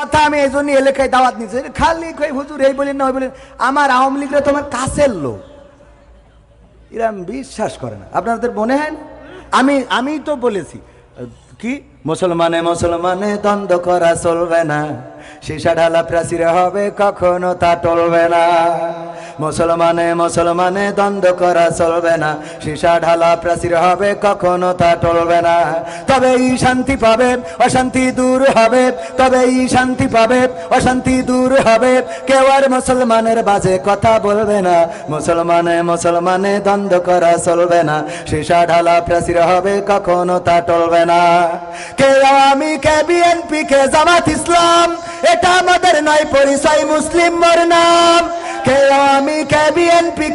কথা আমি এই জন্য এলাকায় দাওয়াত নিচ্ছি খালি কই, হুজুর, এই বলেন না, ওই বলেন। আমার আওয়ামী লীগরা তোমার কাছের লোক। এরা বিশ্বাস করে না। আপনাদের মনে হয় আমি আমি তো বলেছি, কি? মুসলমানে মুসলমানে, দ্বন্দ্ব করা চলবে না। সীসা ঢালা প্রাচীরে হবে, কখনো তা টলবে না। মুসলমানে মুসলমানে দ্বন্দ্ব করা চলবে না। সীসা ঢালা প্রাচীর হবে, কখনো তা টলবে না। তবে এই শান্তি পাবে, অশান্তি দূর হবে। তবে এই শান্তি পাবে, অশান্তি দূর হবে। কেউ আর মুসলমানের বাজে কথা বলবে না। মুসলমানে মুসলমানে দ্বন্দ্ব করা চলবে না। সীসা ঢালা প্রাচীর হবে, কখনো তা টলবে না। কে আমি কে বিএনপি কে জামাত ইসলাম, এটা আমাদের নয়, পরিচয় মুসলিম মোর নাম। কে আওয়ামী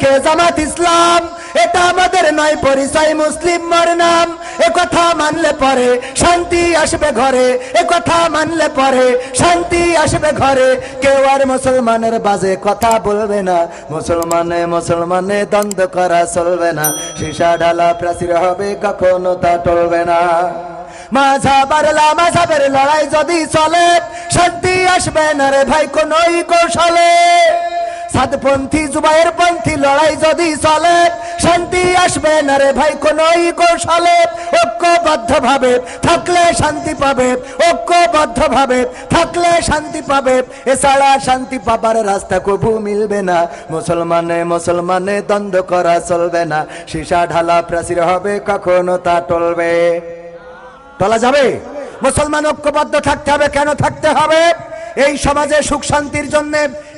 কে জামাত ইসলাম? এটা আমাদের নয়, পরিচয় মুসলিম মোর নাম। এ কথা মানলে পরে শান্তি আসবে ঘরে। এ কথা মানলে পরে শান্তি আসবে ঘরে। কেউ আর মুসলমানের বাজে কথা বলবে না। মুসলমানে মুসলমানে দ্বন্দ্ব করা চলবে না। সীসা ঢালা প্রাচীর হবে, কখনো তা টলবে না। মাঝা মাঝাবার মাঝাবের লড়াই যদি চলে, শান্তি আসবে না রে ভাই, কোনই কৌশলে। সাতপন্থী জুবাইয়ের পন্থী, লড়াই যদি চলে, শান্তি আসবে না রে ভাই, কোনই কৌশলে। ঐক্যবদ্ধ ভাবে থাকলে শান্তি পাবে ঐক্যবদ্ধ ভাবে থাকলে শান্তি পাবে। এছাড়া শান্তি পাবার রাস্তা কবু মিলবে না। মুসলমানে মুসলমানে দ্বন্দ্ব করা চলবে না। সীসা ঢালা প্রাচীর হবে, কখনো তা টলবে। টলা যাবে? মুসলমান ঐক্যবদ্ধ থাকতে হবে, কেন থাকতে হবে? এই সমাজে সুখ শান্তির জন্য,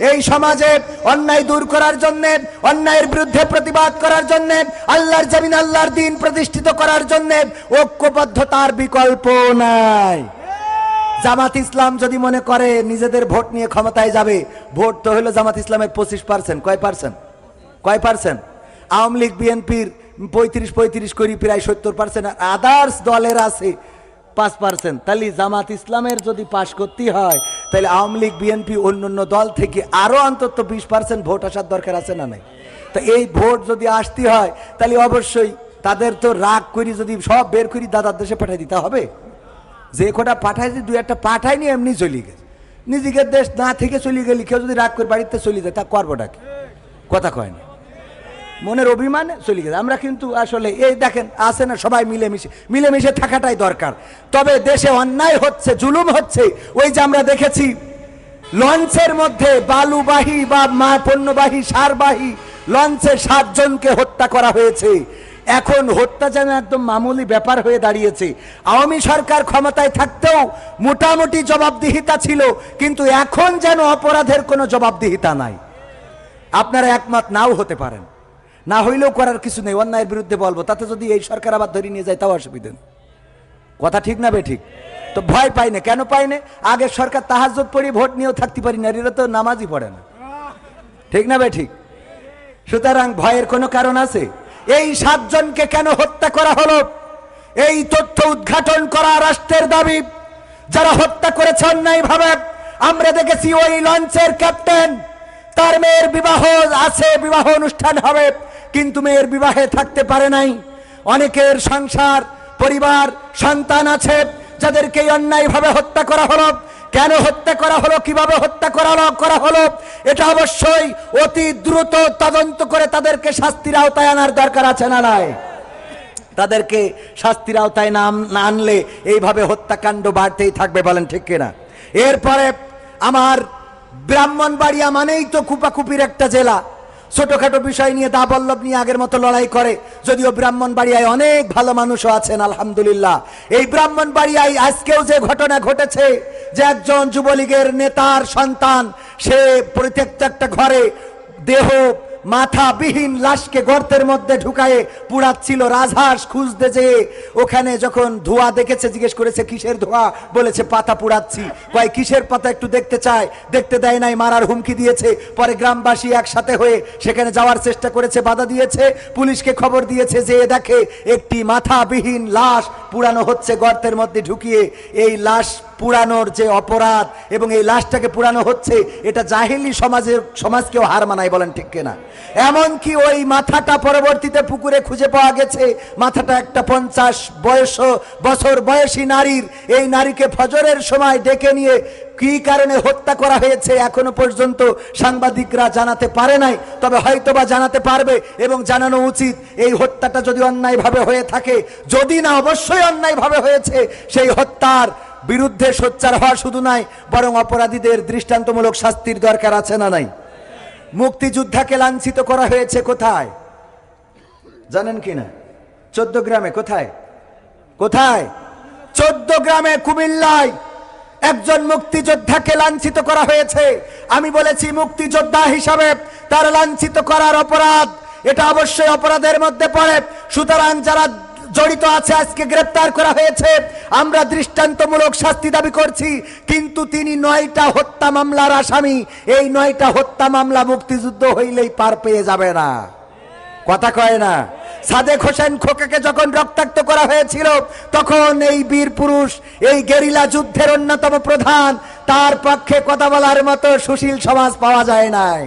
এই সমাজে অন্যায় দূর করার জন্য, অন্যায়ের বিরুদ্ধে প্রতিবাদ করার জন্য, আল্লাহর জমিন, আল্লাহর দিন প্রতিষ্ঠিত করার জন্য ঐক্যবদ্ধতার বিকল্প নাই। জামাত ইসলাম যদি মনে করে নিজেদের ভোট নিয়ে ক্ষমতায় যাবে, ভোট তো হলো জামাত ইসলামের পঁচিশ পার্সেন্ট। কয় পার্সেন্ট? কয় পার্সেন্ট? আওয়ামী লীগ, বিএনপির পঁয়ত্রিশ পঁয়ত্রিশ করি, প্রায় সত্তর পার্সেন্ট। আদার্স দলের আছে পাঁচ পার্সেন্ট। তাহলে জামাত ইসলামের যদি পাশ করতে হয়, তাহলে আওয়ামী লীগ, বিএনপি অন্য অন্য দল থেকে আরও অন্তত বিশ পার্সেন্ট ভোট আসার দরকার আছে না নাই? তো এই ভোট যদি আসতে হয়, তাহলে অবশ্যই তাদের তো রাগ করি যদি সব বের করি দাদার দেশে পাঠিয়ে দিতে হবে। যে কটা পাঠাইছি দু একটা পাঠায়নি, এমনি চলে গেছে। নিজেকে দেশ না থেকে চলে গেলি কেউ যদি রাগ করে বাড়িতে চলে যায়, তা করবোটাকে কথা কয় না। মনের অভিমানে চলে গেছে। আমরা কিন্তু আসলে এই দেখেন, আছে না সবাই মিলেমিশে। মিলেমিশে থাকাটাই দরকার। তবে দেশে অন্যায় হচ্ছে, জুলুম হচ্ছে। ওই যে আমরা দেখেছি, লঞ্চের মধ্যে বালুবাহী বা মা পণ্যবাহী, সারবাহী লঞ্চে সাতজনকে হত্যা করা হয়েছে। এখন হত্যা যেন একদম মামুলি ব্যাপার হয়ে দাঁড়িয়েছে। আওয়ামী সরকার ক্ষমতায় থাকতেও মোটামুটি জবাবদিহিতা ছিল, কিন্তু এখন যেন অপরাধের কোনো জবাবদিহিতা নাই। আপনারা একমত নাও হতে পারেন। না হইলেও করার কিছু নেই, অন্যায়ের বিরুদ্ধে বলব। তাতে যদি এই সরকার আবার ধরে নিয়ে যায়, তাও অসুবিধা কথা ঠিক না বে ঠিক? তো ভয় পাই না। কেন পাই না? আগে সরকার তাহাজত পড়ি, ভোট নিয়েও থাকতে পারি না। এরা তো নামাজই পড়ে না। ঠিক না বে ঠিক? সুতরাং ভয়ের কোনো কারণ আছে? এই সাতজনকে কেন হত্যা করা হলো? এই তথ্য উদ্ঘাটন করা রাষ্ট্রের দাবি। যারা হত্যা করেছে অন্যায় ভাবে, আমরা দেখেছি ওই লঞ্চের ক্যাপ্টেন। তার মেয়ের বিবাহ আছে, বিবাহ অনুষ্ঠান হবে। কিন্তু মেয়ের বিবাহে থাকতে পারে নাই। অনেকের সংসার, পরিবার, সন্তান আছে, যাদেরকে অন্যায়ভাবে হত্যা করা হলো। কেন হত্যা করা হলো? কীভাবে হত্যা করা করা হলো? এটা অবশ্যই অতি দ্রুত তদন্ত করে তাদেরকে শাস্তির আওতায় আনার দরকার আছে না নাই? তাদেরকে শাস্তির আওতায় নাম না আনলে এইভাবে হত্যাকাণ্ড বাড়তেই থাকবে বলেন ঠিক কিনা? এরপরে আমার ব্রাহ্মণবাড়িয়া মানেই তো কুপাকুপির একটা জেলা। ছোটখাটো বিষয় নিয়ে দাবল্লভ নিয়ে আগের মতো লড়াই করে। যদিও ব্রাহ্মণ বাড়িয়ায় অনেক ভালো মানুষও আছেন, আলহামদুলিল্লাহ। এই ব্রাহ্মণ ব্রাহ্মণবাড়িয়ায় আজকেও যে ঘটনা ঘটেছে, যে একজন যুবলীগের নেতার সন্তান, সে পরিত্যক্ত একটা ঘরে দেহ মাথাবিহীন লাশকে গর্তের মধ্যে ঢুকায়ে পুড়াচ্ছিল রাজহাঁস খুঁজতে যে ওখানে যখন ধোঁয়া দেখেছে, জিজ্ঞেস করেছে, কিসের ধোঁয়া? বলেছে, পাতা পুড়াচ্ছি। কয়, কিসের পাতা একটু দেখতে চায়? দেখতে দেয় নাই, মারার হুমকি দিয়েছে। পরে গ্রামবাসী একসাথে হয়ে সেখানে যাওয়ার চেষ্টা করেছে, বাধা দিয়েছে। পুলিশকে খবর দিয়েছে যে দেখে, একটি মাথাবিহীন লাশ পুরানো হচ্ছে গর্তের মধ্যে ঢুকিয়ে। এই লাশ পুরানোর যে অপরাধ এবং এই লাশটাকে পুরানো হচ্ছে, এটা জাহিলি সমাজের সমাজকেও হার মানায় বলেন ঠিক কিনা। এমনকি ওই মাথাটা পরবর্তীতে পুকুরে খুঁজে পাওয়া গেছে, মাথাটা একটা পঞ্চাশ বয়স, বছর বয়সী নারীর। এই নারীকে ফজরের সময় ডেকে নিয়ে কি কারণে হত্যা করা হয়েছে এখনও পর্যন্ত সাংবাদিকরা জানাতে পারে নাই, তবে হয়তোবা জানাতে পারবে এবং জানানো উচিত, এই হত্যাটা যদি অন্যায়ভাবে হয়ে থাকে, যদি না অবশ্যই অন্যায়ভাবে হয়েছে, সেই হত্যার বিরুদ্ধে সোচ্চার হওয়া শুধু নয় বরং অপরাধীদের দৃষ্টান্তমূলক শাস্তির দরকার আছে না নাই? মুক্তিযোদ্ধাকে লাঞ্ছিত করা হয়েছে কোথায়? জানেন কি না? চোদ্দ গ্রামে কোথায়? কোথায়? চোদ্দ গ্রামে কুমিল্লায় একজন মুক্তিযোদ্ধাকে লাঞ্ছিত করা হয়েছে। আমি বলেছি মুক্তিযোদ্ধা হিসাবে তার লাঞ্ছিত করার অপরাধ, এটা অবশ্যই অপরাধের মধ্যে পড়ে। সুতরাং যারা জড়িত আছে, আজকে গ্রেপ্তার করা হয়েছে। আমরা দৃষ্টান্তমূলক শাস্তি দাবি করছি, কিন্তু তিনি নয়টা হত্যা মামলার আসামি। এই নয়টা হত্যা মামলা মুক্তিযুদ্ধ হইলেই পার পেয়ে যাবে না। কথা কয় না। সাদেক হোসেন খোকাকে যখন রক্তাক্ত করা হয়েছিল, তখন এই বীর পুরুষ, এই গেরিলা যুদ্ধের অন্যতম প্রধান, তার পক্ষে কথা বলার মতো সুশীল সমাজ পাওয়া যায় নাই।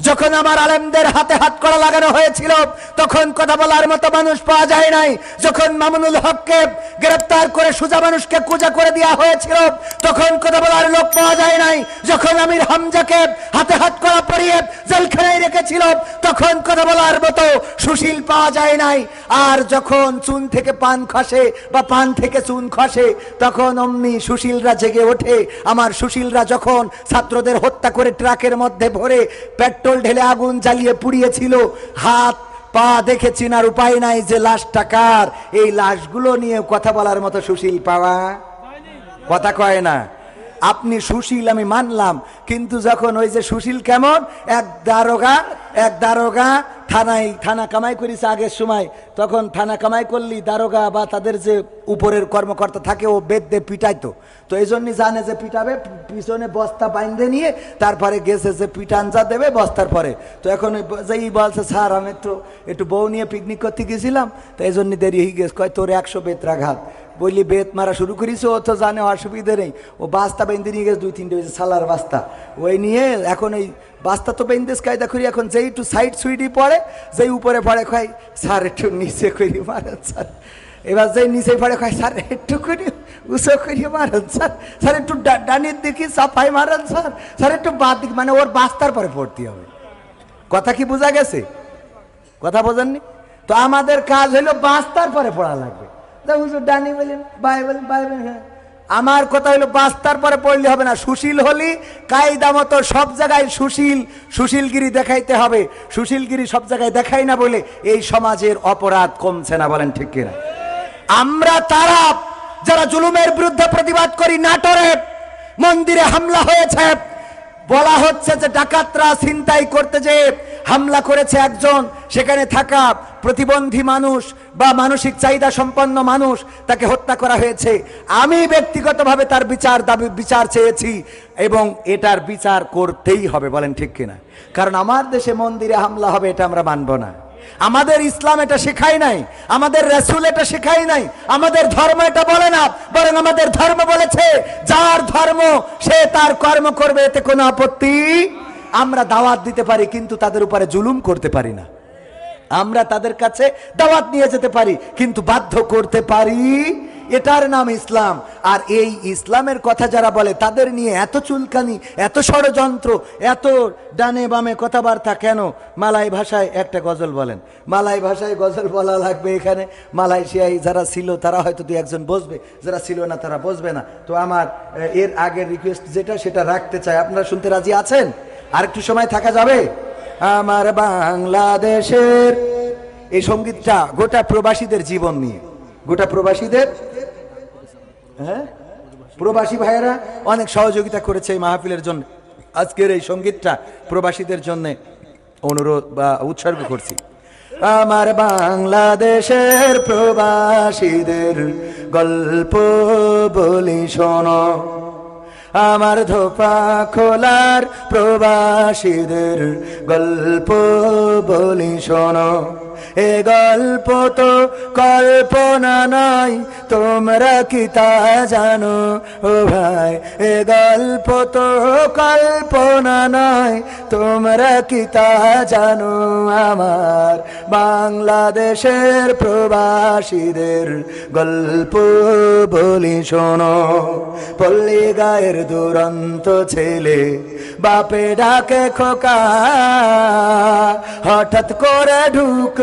যখন আমার আলেমদের হাতে হাত করা লাগানো হয়েছিল, তখন কথা বলার মতো মানুষ পাওয়া যায় নাই। যখন মামুনুল হককে গ্রেপ্তার করে সুজা মানুষকে কুজা করে দেওয়া হয়েছিল, তখন কথা বলার লোক পাওয়া যায় নাই। যখন আমির হামজাকে হাতে হাত করা পরিয়ে জেলখানায় রেখেছিল, তখন কথা বলার মতো সুশীল পাওয়া যায় নাই। আর যখন চুন থেকে পান খসে বা পান থেকে চুন খসে, তখন অমনি সুশীলরা জেগে ওঠে। আমার সুশীলরা যখন ছাত্রদের হত্যা করে ট্রাকের মধ্যে ভরে পেট্রোল ঢেলে আগুন জ্বালিয়ে পুড়িয়েছিল। হাত, পা দেখে চিনার উপায় নাই যে লাশটা কার। এই লাশগুলো নিয়ে কথা বলার মতো সুশীল পাওয়া। কথা কয় না। আপনি সুশীল, আমি মানলাম। কিন্তু যখন ওই যে সুশীল কেমন? এক দারোগা এক দারোগা থানায় থানা কামাই করিস আগের সময়। তখন থানা কামাই করলি দারোগা বা তাদের যে উপরের কর্মকর্তা থাকে, ও বেদ দিয়ে পিটাইতো। তো এই জন্যই জানে যে পিটাবে, পিছনে বস্তা বাইন্ধে নিয়ে তারপরে গেছে যে পিটান যা দেবে বস্তার পরে। তো এখন যেই বলছে, স্যার, আমি একটু একটু বউ নিয়ে পিকনিক করতে গেছিলাম। তো এই জন্য দেরি হয়ে গেছে। কয়, তোর একশো বেত্রাঘাত। বললি বেত মারা শুরু করিস ও তো জানে অসুবিধে নেই। ও বাস্তা বেঁধে নিয়ে গেছে, দুই, তিনটে হয়েছে সালার বাস্তা। ওই নিয়ে এখন এই বাস্তা তো বেঁধেস কায়দা করি এখন যেই একটু সাইড সুইডি পড়ে, যেই উপরে পড়ে, কয়, স্যার, একটু নিচে করি, মারেন, স্যার। এবার যেই নিচে পড়ে, কয়, স্যার, একটু করি, উঁচু করি, মারেন, স্যার। স্যার, একটু ডানির দিকে সাফাই মারেন, স্যার। স্যার, একটু বাদ দিক মানে ওর বাস্তার পরে পড়তে হবে। কথা কি বোঝা গেছে? কথা বোঝেননি? তো আমাদের কাজ হলো বাস্তার পরে পড়া লাগবে। ডানি বলেন বাই বলেন হ্যাঁ। আমার কথা হলো, বাস্তার পরে পড়লে হবে না। সুশীল হলি কায়দা মতো সব জায়গায় সুশীল, সুশীলগিরি দেখাইতে হবে। সুশীলগিরি সব জায়গায় দেখাই না বলে এই সমাজের অপরাধ কমছে না, বলেন ঠিক কিনা? আমরা তারা, যারা জুলুমের বিরুদ্ধে প্রতিবাদ করি নাটোরে, মন্দিরে হামলা হয়েছে। বলা হচ্ছে যে ডাকাতরা ছিনতাই করতে যে হামলা করেছে একজন। সেখানে থাকা প্রতিবন্ধী মানুষ বা মানসিক চাহিদা সম্পন্ন মানুষ তাকে হত্যা করা হয়েছে। আমি ব্যক্তিগতভাবে তার বিচার দাবি বিচার চেয়েছি এবং এটার বিচার করতেই হবে, বলেন ঠিক কিনা? কারণ আমার দেশে মন্দিরে হামলা হবে এটা আমরা মানব না। আমাদের ইসলাম এটা শেখায় নাই, আমাদের রসুল এটা শেখায় নাই, আমাদের ধর্ম এটা বলে না, বরং আমাদের ধর্ম বলেছে, যার ধর্ম সে তার কর্ম করবে, এতে কোনো আপত্তি আমরা দাওয়াত দিতে পারি, কিন্তু তাদের উপরে জুলুম করতে পারি না। আমরা তাদের কাছে দাওয়াত নিয়ে যেতে পারি, কিন্তু বাধ্য করতে পারি এটার নাম ইসলাম। আর এই ইসলামের কথা যারা বলে, তাদের নিয়ে এত চুলকানি, এত ষড়যন্ত্র, এত ডানে বামে কথাবার্তা কেন? মালাই ভাষায় একটা গজল বলেন। মালাই ভাষায় গজল বলা লাগবে এখানে। মালয়েশিয়ায় যারা ছিল, তারা হয়তো দু একজন বসবে। যারা ছিল না, তারা বসবে না। তো আমার, এর আগের রিকোয়েস্ট যেটা, সেটা রাখতে চাই। আপনারা শুনতে রাজি আছেন? আর একটু সময় থাকা যাবে? আমার বাংলাদেশের এই সঙ্গীতটা গোটা প্রবাসীদের জীবন নিয়ে। গোটা প্রবাসীদের? হ্যাঁ? প্রবাসী ভাইয়েরা অনেক সহযোগিতা করেছে এই মাহফিলের জন্য। আজকের এই সঙ্গীতটা প্রবাসীদের জন্য অনুরোধ বা উৎসর্গ করছি। আমার বাংলাদেশের প্রবাসীদের গল্প বলি শোনো। আমার ধোপা খোলার প্রবাসীদের গল্প বলি শোনো। এ গল্প তো কল্পনা নয়, তোমরা কি তা জানো? ও ভাই, এ গল্প তো কল্পনা নয়, তোমরা কি তা জানো? আমার বাংলাদেশের প্রবাসীদের গল্প বলি শোনো। পল্লী গায়ের দুরন্ত ছেলে বাপে ডাকে খোকা, হঠাৎ করে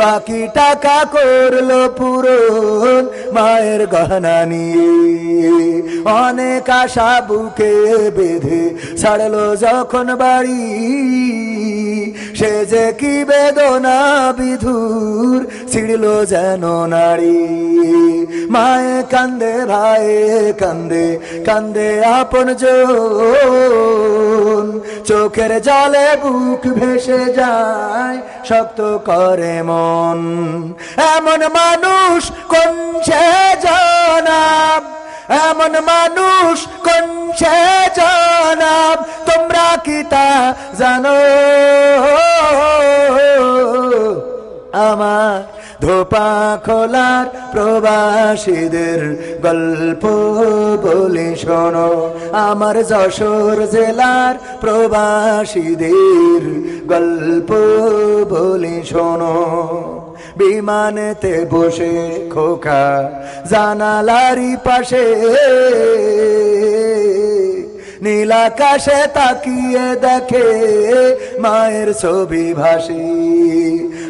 বাকি টাকা করল পূরণ মায়ের গহনা নিয়ে। অনেক আশা বুকে বেঁধে ছাড়লো যখন বাড়ি। সে যে কি বেদনা বিধুর ছিড়ল যেন নারী মায়ে কান্দে ভাইয়ে কান্দে কান্দে আপন চোখের জলে বুক ভেসে যায়, শক্ত করে মন। এমন মানুষ কোন সে জনাব? এমন মানুষ কোন জনাব? তোমরা কি তা জানো? আমার ধোপা খোলার প্রবাসীদের গল্প বলে শোনো। আমার যশোর জেলার প্রবাসীদের গল্প বলে শোনো। বিমানেতে বসে খোকা জানালারি পাশে। নীলাকাশে তাকিয়ে দেখে মায়ের ছবি ভাসি।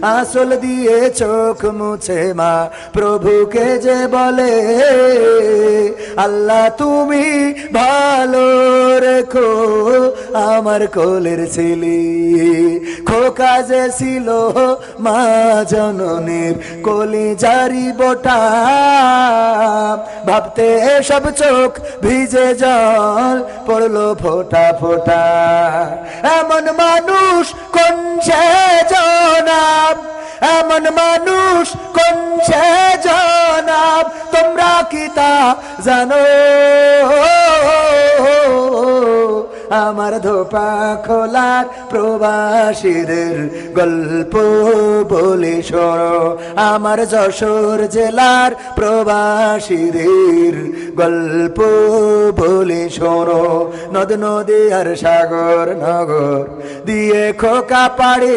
আসল দিয়ে চোখ মুছে মা, প্রভুকে যে বলে, আল্লাহ, তুমি ভালো রেখো আমার কোলের ছেলে। খোকা যে ছিল মা জননীর কলি জারি বোটা, ভাবতে সব চোখ ভিজে জল পড়ল ফোটা ফোটা। এমন মানুষ কোন সে এমন মানুষ কোন সে জনাব? তোমরা কি তা জানো? আমার ধোপা খোলার প্রবাসীদের গল্প বলে শোনো। আমার যশোর জেলার প্রবাসীদের গল্প বলে শোনো। নদ নদী আর সাগর নগর দিয়ে খোকা পাড়ে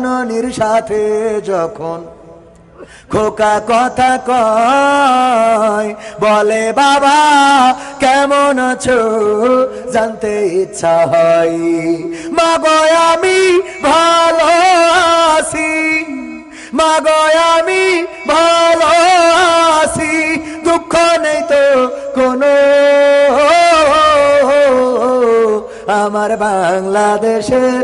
জননীর সাথে যখন খোকা কথা কয়, বলে, বাবা, কেমন আছো? জানতে ইচ্ছা হয়। মাগো, আমি ভালো আছি। মাগো, আমি ভালো আছি। দুঃখ নেই তো কোনো। আমার বাংলাদেশের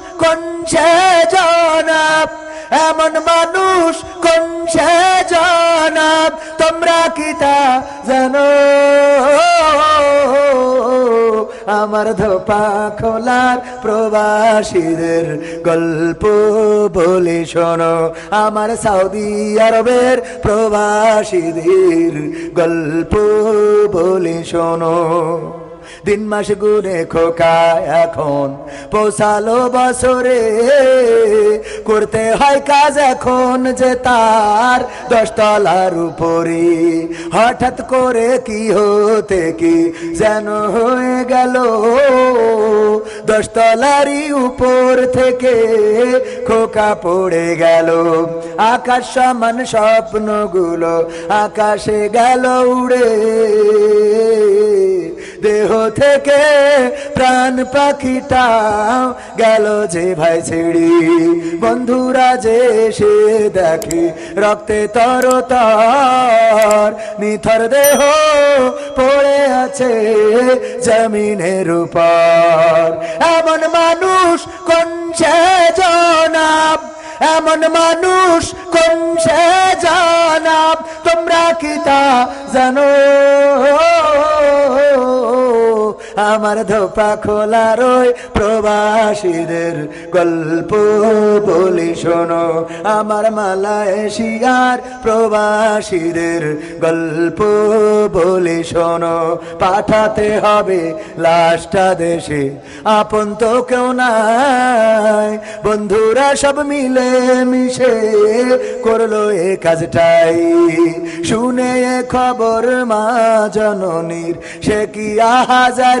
কোন জনাব? এমন মানুষ কোন জনাব? তোমরা কি তা জানো? আমার ধোপা খোলার প্রবাসীদের গল্প বলে শোনো। আমার সৌদি আরবের প্রবাসীদের গল্প বলে শোনো। দিন মাস গুনে খোকা এখন। পোষালো বছরে করতে হয় কাজ এখন যে তার দশতলার উপরে। হঠাৎ করে কি হতে কি যেন হয়ে গেল। দশতলারই উপর থেকে খোকা পড়ে গেল। আকাশ সমান স্বপ্নগুলো আকাশে গেল উড়ে। দেহ থেকে প্রাণ পাখিটা গেল যে ভাই ছেড়ি। বন্ধুরা যে সে দেখে, রক্তে তর তর নিথর দেহ পড়ে আছে জমিনের উপর। এমন মানুষ কোন সে জনাব? এমন মানুষ কোন সে জানাব? তোমরা কি তা জানো? আমার ধোপা খোলা রই প্রবাসীদের গল্প বলি শোনো। আমার মালয়েশিয়ার প্রবাসীদের গল্প বলি শোনো। পাঠাতে হবে লাশটা দেশে, আপন তো কেউ নাই। বন্ধুরা সব মিলে মিশে করল এ কাজটাই। শুনে খবর মা জননীর, সে কি আহাজারি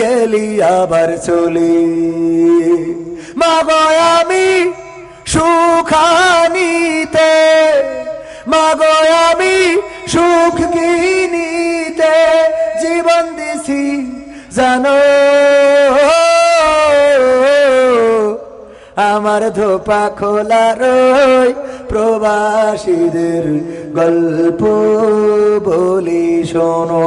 গেলি আবার চলে। মাগো আমি সুখানিতে, মাগো আমি সুখ কিনিতে জীবন দিছি, জানো? আমার ধোপা খোলা রই প্রবাসীদের গল্প বলি শোনো।